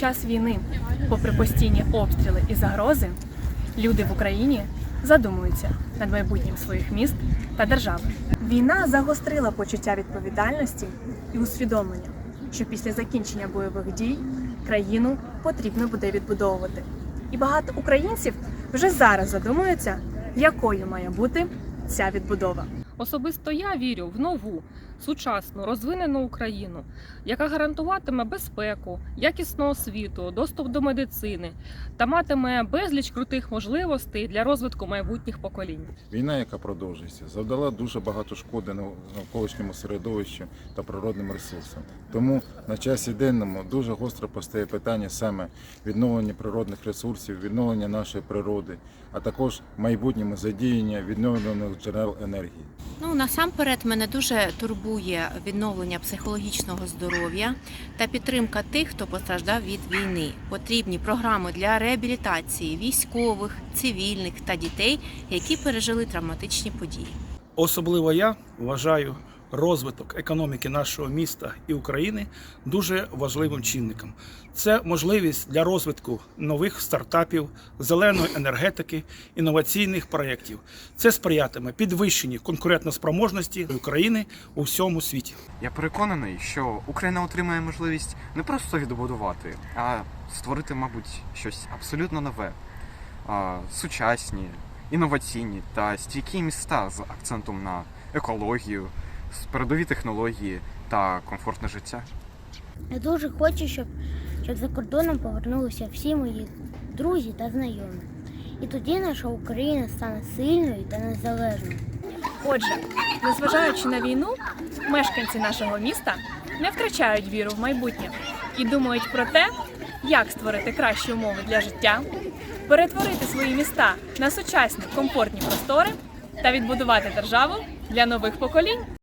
час війни, попри постійні обстріли і загрози, люди в Україні задумуються над майбутнім своїх міст та держави. Війна загострила почуття відповідальності і усвідомлення, що після закінчення бойових дій країну потрібно буде відбудовувати. І багато українців вже зараз задумуються, якою має бути ця відбудова. Особисто я вірю в нову, сучасну, розвинену Україну, яка гарантуватиме безпеку, якісну освіту, доступ до медицини та матиме безліч крутих можливостей для розвитку майбутніх поколінь. Війна, яка продовжується, завдала дуже багато шкоди нав- навколишньому середовищу та природним ресурсам. Тому на часі денному дуже гостро постає питання саме відновлення природних ресурсів, відновлення нашої природи, а також майбутньому задіяння відновлених джерел енергії. Ну насамперед мене дуже турбує відновлення психологічного здоров'я та підтримка тих, хто постраждав від війни. Потрібні програми для реабілітації військових, цивільних та дітей, які пережили травматичні події. Особливо я вважаю розвиток економіки нашого міста і України дуже важливим чинником. Це можливість для розвитку нових стартапів, зеленої енергетики, інноваційних проєктів. Це сприятиме підвищенні конкурентоспроможності України у всьому світі. Я переконаний, що Україна отримає можливість не просто відбудувати, а створити, мабуть, щось абсолютно нове, сучасні, інноваційні та стійкі міста з акцентом на екологію, передові технології та комфортне життя. Я дуже хочу, щоб, щоб за кордоном повернулися всі мої друзі та знайомі. І тоді наша Україна стане сильною та незалежною. Отже, незважаючи на війну, мешканці нашого міста не втрачають віру в майбутнє і думають про те, як створити кращі умови для життя, перетворити свої міста на сучасні комфортні простори та відбудувати державу для нових поколінь.